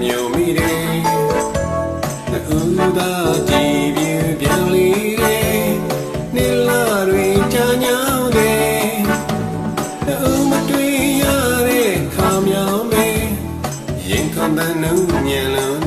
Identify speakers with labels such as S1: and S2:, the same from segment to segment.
S1: မျိုးမိတယ်တူသာကြည်ပြင်းပြန်လေးတယ်နေလာတွေကြာညောင်းတယ်တူမတွေ့ရတဲ့ခါမြောင်မေရင်ခုန်တန်နုညံလုံး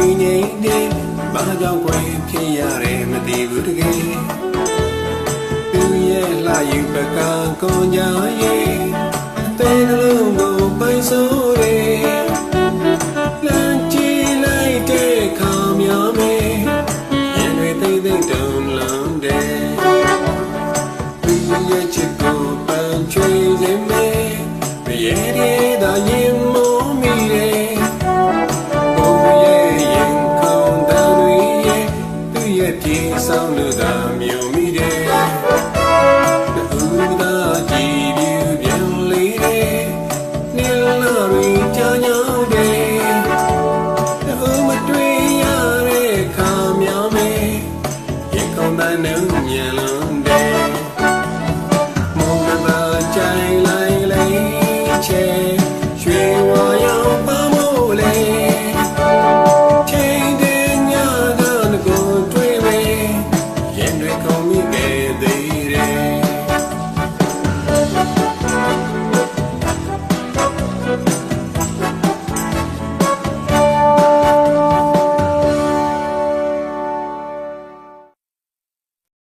S1: မတည်ငြိမ်တဲ့ဘာကြောင့်ကိုယ်ဖြစ်ရတယ်မသိဘူးတကယ်သူရဲ့လှယူပကံကွန်ကြရဲ့အသေးနှလုံးကိုပိုင်ဆိုးတယ်လမ်းကြည့်လိုက်တဲ့ခါများမေရင်တွေသိမ့်သိမ့်တုံလုံးတယ်သူရဲ့ချစ်ကိုပန်းချွေနေမယ်ရေရေသာရ ရဲ့ပြေဆောင်လို့သာမြုံ